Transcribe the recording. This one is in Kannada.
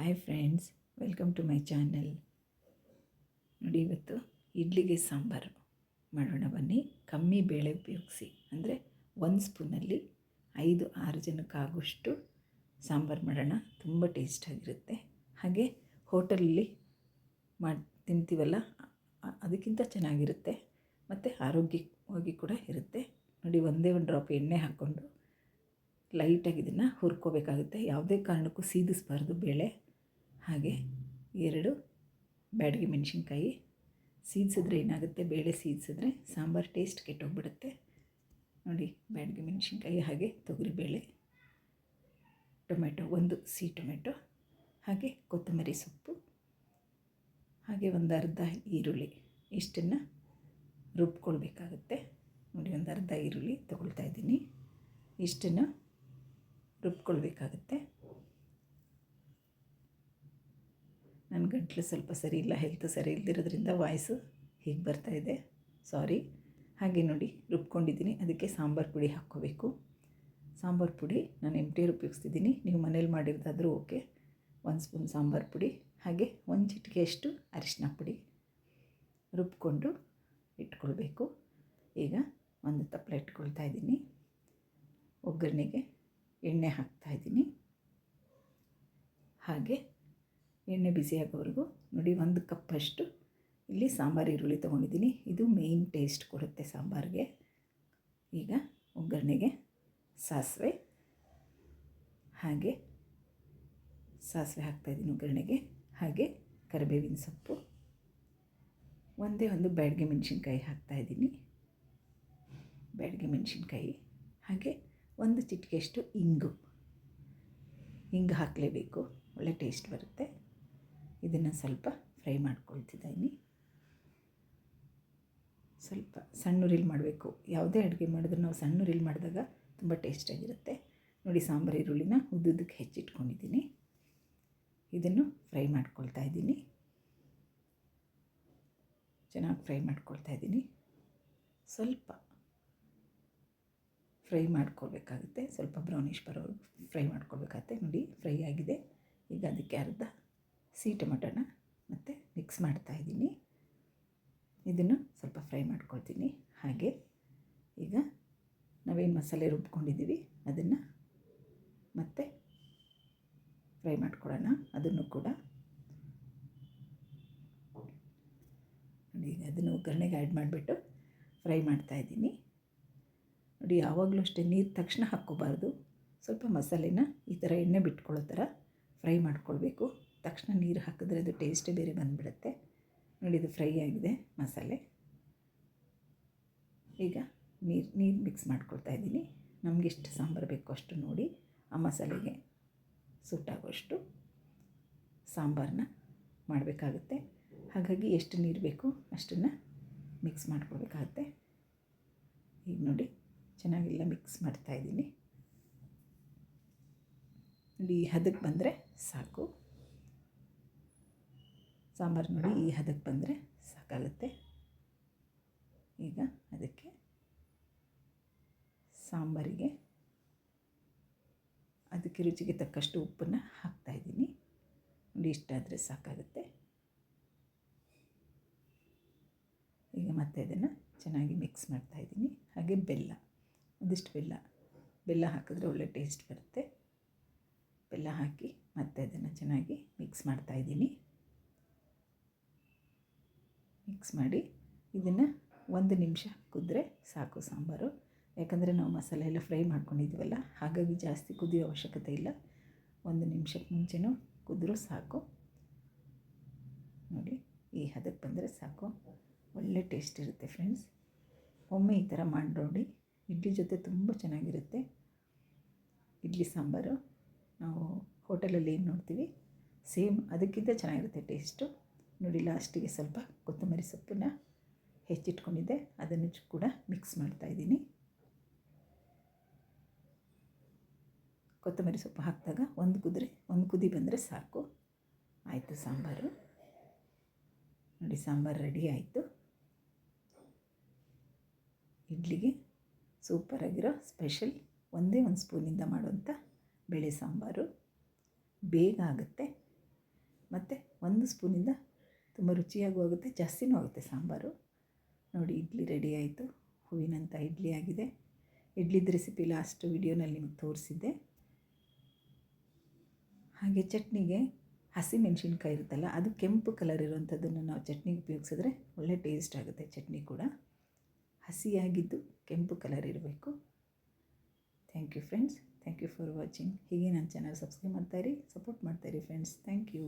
Hi friends welcome to my channel ನೋಡಿ ಇವತ್ತು ಇಡ್ಲಿಗೆ ಸಾಂಬಾರು ಮಾಡೋಣ ಬನ್ನಿ. ಕಮ್ಮಿ ಬೇಳೆ ಉಪಯೋಗಿಸಿ. ಅಂದರೆ ಒಂದು ಸ್ಪೂನಲ್ಲಿ ಐದು, ಆರು ಜನಕ್ಕಾಗುವಷ್ಟು ಸಾಂಬಾರು ಮಾಡೋಣ. ತುಂಬ ಟೇಸ್ಟಾಗಿರುತ್ತೆ ಹಾಗೆ ಹೋಟೆಲಲ್ಲಿ ಮಾಡಿ, ತಿಂತೀವಲ್ಲ? ಅದಕ್ಕಿಂತ ಚೆನ್ನಾಗಿರುತ್ತೆ. ಮತ್ತು ಆರೋಗ್ಯವಾಗಿ ಕೂಡ ಇರುತ್ತೆ. ನೋಡಿ ಒಂದೇ ಒಂದು ಡ್ರಾಪ್ ಎಣ್ಣೆ ಹಾಕ್ಕೊಂಡು ಲೈಟಾಗಿ ಇದನ್ನು ಹುರ್ಕೋಬೇಕಾಗುತ್ತೆ. ಯಾವುದೇ ಕಾರಣಕ್ಕೂ ಸೀದಿಸ್ಬಾರ್ದು ಬೇಳೆ. ಹಾಗೆ ಎರಡು ಬ್ಯಾಡಗಿ ಮೆಣಸಿನ್ಕಾಯಿ. ಸೀದ್ಸಿದ್ರೆ ಏನಾಗುತ್ತೆ? ಬೇಳೆ ಸೀದ್ಸಿದ್ರೆ ಸಾಂಬಾರು ಟೇಸ್ಟ್ ಕೆಟ್ಟೋಗ್ಬಿಡುತ್ತೆ. ನೋಡಿ, ಬ್ಯಾಡಗಿ ಮೆಣಸಿನ್ಕಾಯಿ ಹಾಗೆ ತೊಗರಿಬೇಳೆ ಟೊಮೆಟೊ ಒಂದು ಸಿ ಟೊಮೆಟೊ ಹಾಗೆ ಕೊತ್ತಂಬರಿ ಸೊಪ್ಪು, ಹಾಗೆ ಒಂದು ಅರ್ಧ ಈರುಳ್ಳಿ. ಇಷ್ಟನ್ನು ರುಬ್ಕೊಳ್ಬೇಕಾಗುತ್ತೆ. ನೋಡಿ, ಒಂದು ಅರ್ಧ ಈರುಳ್ಳಿ ತೊಗೊಳ್ತಾ ಇದ್ದೀನಿ. ಇಷ್ಟನ್ನು ರುಬ್ಕೊಳ್ಬೇಕಾಗುತ್ತೆ. ನನ್ನ ಗಂಟ್ಲು ಸ್ವಲ್ಪ ಸರಿ ಇಲ್ಲ ಹೆಲ್ತ್ ಸರಿ ಇಲ್ದಿರೋದ್ರಿಂದ ವಾಯ್ಸು ಹೀಗೆ ಬರ್ತಾ ಇದೆ. ಸಾರಿ ಹಾಗೆ ನೋಡಿ, ರುಬ್ಕೊಂಡಿದ್ದೀನಿ. ಅದಕ್ಕೆ ಸಾಂಬಾರು ಪುಡಿ ಹಾಕ್ಕೋಬೇಕು. ಸಾಂಬಾರು ಪುಡಿ ನಾನು ಎಮ್ಟಿಯರ್ ಉಪಯೋಗಿಸ್ತಿದ್ದೀನಿ. ನೀವು ಮನೇಲಿ ಮಾಡಿರೋದಾದರೂ ಓಕೆ. ಒಂದು ಸ್ಪೂನ್ ಸಾಂಬಾರು ಪುಡಿ, ಹಾಗೆ ಒಂದು ಚಿಟಿಕೆಯಷ್ಟು ಅರಿಶಿನ ಪುಡಿ ರುಬ್ಕೊಂಡು ಇಟ್ಕೊಳ್ಬೇಕು. ಈಗ ಒಂದು ತಪ್ಪಲೆ ಇಟ್ಕೊಳ್ತಾ ಇದ್ದೀನಿ. ಒಗ್ಗರಣೆಗೆ ಎಣ್ಣೆ ಹಾಕ್ತಾಯಿದ್ದೀನಿ ಹಾಗೆ ಎಣ್ಣೆ ಬಿಸಿ ಆಗೋವರೆಗೂ ನೋಡಿ ಒಂದು ಕಪ್ಪಷ್ಟು ಇಲ್ಲಿ ಸಾಂಬಾರು ಈರುಳ್ಳಿ ತೊಗೊಂಡಿದ್ದೀನಿ. ಇದು ಮೇಯ್ನ್ ಟೇಸ್ಟ್ ಕೊಡುತ್ತೆ ಸಾಂಬಾರಿಗೆ. ಈಗ ಒಗ್ಗರಣೆಗೆ ಸಾಸಿವೆ, ಹಾಗೆ ಸಾಸಿವೆ ಹಾಕ್ತಾಯಿದ್ದೀನಿ ಒಗ್ಗರಣೆಗೆ, ಹಾಗೆ ಕರಿಬೇವಿನ ಸೊಪ್ಪು, ಒಂದೇ ಒಂದು ಬ್ಯಾಡ್ಗೆ ಮೆಣಸಿನ್ಕಾಯಿ ಹಾಕ್ತಾಯಿದ್ದೀನಿ ಬ್ಯಾಡ್ಗೆ ಮೆಣಸಿನ್ಕಾಯಿ, ಹಾಗೆ ಒಂದು ಚಿಟಿಕೆಯಷ್ಟು ಇಂಗು. ಹಿಂಗೆ ಹಾಕಲೇಬೇಕು, ಒಳ್ಳೆ ಟೇಸ್ಟ್ ಬರುತ್ತೆ. ಇದನ್ನು ಸ್ವಲ್ಪ ಫ್ರೈ ಮಾಡ್ಕೊಳ್ತಿದ್ದೀನಿ. ಸ್ವಲ್ಪ ಸಣ್ಣ ರೀಲ್ ಮಾಡಬೇಕು. ಯಾವುದೇ ಅಡುಗೆ ಮಾಡಿದ್ರು ನಾವು ಸಣ್ಣ ರೀಲ್ ಮಾಡಿದಾಗ ತುಂಬ ಟೇಸ್ಟಾಗಿರುತ್ತೆ. ನೋಡಿ ಸಾಂಬಾರು, ಈರುಳ್ಳಿನ ಉದ್ದುದ್ದಕ್ಕೆ ಹೆಚ್ಚಿಟ್ಕೊಂಡಿದ್ದೀನಿ. ಇದನ್ನು ಫ್ರೈ ಮಾಡ್ಕೊಳ್ತಾ ಇದ್ದೀನಿ. ಚೆನ್ನಾಗಿ ಫ್ರೈ ಮಾಡ್ಕೊಳ್ತಾ ಇದ್ದೀನಿ. ಸ್ವಲ್ಪ ಫ್ರೈ ಮಾಡ್ಕೊಳ್ಬೇಕಾಗುತ್ತೆ. ಸ್ವಲ್ಪ ಬ್ರೌನಿಷ್ ಬರೋವರೆಗೂ ಫ್ರೈ ಮಾಡ್ಕೊಳ್ಬೇಕಾಗತ್ತೆ. ನೋಡಿ ಫ್ರೈ ಆಗಿದೆ. ಈಗ ಅದಕ್ಕೆ ಅರ್ಧ ಸಿ ಟೊಮೆಟೊನ ಮತ್ತು ಮಿಕ್ಸ್ ಮಾಡ್ತಾ ಇದ್ದೀನಿ. ಇದನ್ನು ಸ್ವಲ್ಪ ಫ್ರೈ ಮಾಡ್ಕೊಳ್ತೀನಿ. ಹಾಗೆ ಈಗ ನಾವೇನು ಮಸಾಲೆ ರುಬ್ಕೊಂಡಿದ್ದೀವಿ, ಅದನ್ನು ಮತ್ತೆ ಫ್ರೈ ಮಾಡ್ಕೊಳ್ಳೋಣ ಅದನ್ನು ಕೂಡ ಈಗ ಅದನ್ನು ಒಗ್ಗರಣೆಗೆ ಆ್ಯಡ್ ಮಾಡಿಬಿಟ್ಟು ಫ್ರೈ ಮಾಡ್ತಾಯಿದ್ದೀನಿ ನೋಡಿ, ಯಾವಾಗಲೂ ಅಷ್ಟೇ ನೀರು ತಕ್ಷಣ ಹಾಕ್ಕೋಬಾರ್ದು. ಸ್ವಲ್ಪ ಮಸಾಲೆನ ಈ ಥರ ಎಣ್ಣೆ ಬಿಟ್ಕೊಳ್ಳೋ ಥರ ಫ್ರೈ ಮಾಡ್ಕೊಳ್ಬೇಕು. ತಕ್ಷಣ ನೀರು ಹಾಕಿದ್ರೆ ಅದು ಟೇಸ್ಟೇ ಬೇರೆ ಬಂದುಬಿಡುತ್ತೆ. ನೋಡಿ, ಇದು ಫ್ರೈ ಆಗಿದೆ ಮಸಾಲೆ. ಈಗ ನೀರು ನೀರು ಮಿಕ್ಸ್ ಮಾಡ್ಕೊಳ್ತಾ ಇದ್ದೀನಿ. ನಮಗೆ ಎಷ್ಟು ಸಾಂಬಾರು ಬೇಕೋ ಅಷ್ಟು ನೋಡಿ ಆ ಮಸಾಲೆಗೆ ಸೂಟಾಗುವಷ್ಟು ಸಾಂಬಾರನ್ನ ಮಾಡಬೇಕಾಗುತ್ತೆ. ಹಾಗಾಗಿ ಎಷ್ಟು ನೀರು ಬೇಕು ಅಷ್ಟನ್ನು ಮಿಕ್ಸ್ ಮಾಡ್ಕೊಳ್ಬೇಕಾಗತ್ತೆ. ಈಗ ನೋಡಿ, ಚೆನ್ನಾಗೆಲ್ಲ ಮಿಕ್ಸ್ ಮಾಡ್ತಾಯಿದ್ದೀನಿ ನೋಡಿ ಹದಕ್ಕೆ ಬಂದರೆ ಸಾಕು. ಸಾಂಬಾರು ನೋಡಿ ಈ ಹದಕ್ಕೆ ಬಂದರೆ ಸಾಕಾಗುತ್ತೆ. ಈಗ ಅದಕ್ಕೆ ಸಾಂಬಾರಿಗೆ ಅದಕ್ಕೆ ರುಚಿಗೆ ತಕ್ಕಷ್ಟು ಉಪ್ಪನ್ನು ಹಾಕ್ತಾಯಿದ್ದೀನಿ ನೋಡಿ ಇಷ್ಟಾದರೆ ಸಾಕಾಗುತ್ತೆ. ಈಗ ಮತ್ತೆ ಇದನ್ನು ಚೆನ್ನಾಗಿ ಮಿಕ್ಸ್ ಮಾಡ್ತಾಯಿದ್ದೀನಿ ಹಾಗೆ ಬೆಲ್ಲ ಒಂದಿಷ್ಟು ಬೆಲ್ಲ. ಬೆಲ್ಲ ಹಾಕಿದ್ರೆ ಒಳ್ಳೆ ಟೇಸ್ಟ್ ಬರುತ್ತೆ. ಬೆಲ್ಲ ಹಾಕಿ ಮತ್ತೆ ಅದನ್ನು ಚೆನ್ನಾಗಿ ಮಿಕ್ಸ್ ಮಾಡ್ತಾಯಿದ್ದೀನಿ ಮಿಕ್ಸ್ ಮಾಡಿ ಇದನ್ನು ಒಂದು ನಿಮಿಷ ಕುದ್ರೆ ಸಾಕು ಸಾಂಬಾರು. ಯಾಕಂದರೆ ನಾವು ಮಸಾಲೆ ಎಲ್ಲ ಫ್ರೈ ಮಾಡ್ಕೊಂಡಿದ್ದೀವಲ್ಲ ಹಾಗಾಗಿ ಜಾಸ್ತಿ ಕುದಿಯೋ ಅವಶ್ಯಕತೆ ಇಲ್ಲ. ಒಂದು ನಿಮಿಷಕ್ಕೆ ಮುಂಚೆನೂ ಕುದ್ರೂ ಸಾಕು. ನೋಡಿ, ಈ ಹದಕ್ಕೆ ಬಂದರೆ ಸಾಕು. ಒಳ್ಳೆ ಟೇಸ್ಟ್ ಇರುತ್ತೆ ಫ್ರೆಂಡ್ಸ್ ಒಮ್ಮೆ ಈ ಥರ ಮಾಡಿ ಇಡ್ಲಿ ಜೊತೆ ತುಂಬ ಚೆನ್ನಾಗಿರುತ್ತೆ. ಇಡ್ಲಿ ಸಾಂಬಾರು. ನಾವು ಹೋಟೆಲಲ್ಲಿ ಏನು ನೋಡ್ತೀವಿ? ಸೇಮ್ ಅದಕ್ಕಿಂತ ಚೆನ್ನಾಗಿರುತ್ತೆ ಟೇಸ್ಟು ನೋಡಿ ಲಾಸ್ಟಿಗೆ ಸ್ವಲ್ಪ ಕೊತ್ತಂಬರಿ ಸೊಪ್ಪನ್ನ ಹೆಚ್ಚಿಟ್ಕೊಂಡಿದ್ದೆ. ಅದನ್ನು ಕೂಡ ಮಿಕ್ಸ್ ಮಾಡ್ತಾಯಿದ್ದೀನಿ ಕೊತ್ತಂಬರಿ ಸೊಪ್ಪು ಹಾಕಿದಾಗ ಒಂದು ಕುದುರೆ, ಒಂದು ಕುದಿ ಬಂದರೆ ಸಾಕು. ಆಯಿತು ಸಾಂಬಾರು. ನೋಡಿ, ಸಾಂಬಾರು ರೆಡಿ ಆಯಿತು. ಇಡ್ಲಿಗೆ ಸೂಪರಾಗಿರೋ ಸ್ಪೆಷಲ್ ಒಂದೇ ಒಂದು ಸ್ಪೂನಿಂದ ಮಾಡುವಂಥ ಬೇಳೆ ಸಾಂಬಾರು. ಬೇಗ ಆಗುತ್ತೆ. ಮತ್ತು ಒಂದು ಸ್ಪೂನಿಂದ ತುಂಬ ರುಚಿಯಾಗೂ ಆಗುತ್ತೆ, ಜಾಸ್ತಿನೂ ಆಗುತ್ತೆ ಸಾಂಬಾರು. ನೋಡಿ, ಇಡ್ಲಿ ರೆಡಿ ಆಯಿತು. ಹೂವಿನಂಥ ಇಡ್ಲಿ ಆಗಿದೆ. ಇಡ್ಲಿದ ರೆಸಿಪಿ ಲಾಸ್ಟ್ ವಿಡಿಯೋನಲ್ಲಿ ನಿಮಗೆ ತೋರಿಸಿದ್ದೆ. ಹಾಗೆ ಚಟ್ನಿಗೆ ಹಸಿ ಮೆಣಸಿನ್ಕಾಯಿ ಇರುತ್ತಲ್ಲ, ಅದು ಕೆಂಪು ಕಲರ್ ಇರುವಂಥದ್ದನ್ನು ನಾವು ಚಟ್ನಿಗೆ ಉಪಯೋಗಿಸಿದ್ರೆ ಒಳ್ಳೆ ಟೇಸ್ಟ್ ಆಗುತ್ತೆ ಚಟ್ನಿ ಕೂಡ. ಹಸಿಯಾಗಿದ್ದು ಕೆಂಪು ಕಲರ್ ಇರಬೇಕು. Thank you friends thank you for watching ಹೀಗೆ ನನ್ನ ಚಾನಲ್ ಸಬ್ಸ್ಕ್ರೈಬ್ ಮಾಡ್ತಾಯಿರಿ ಸಪೋರ್ಟ್ ಮಾಡ್ತಾಯಿರಿ ಫ್ರೆಂಡ್ಸ್ ಥ್ಯಾಂಕ್ ಯು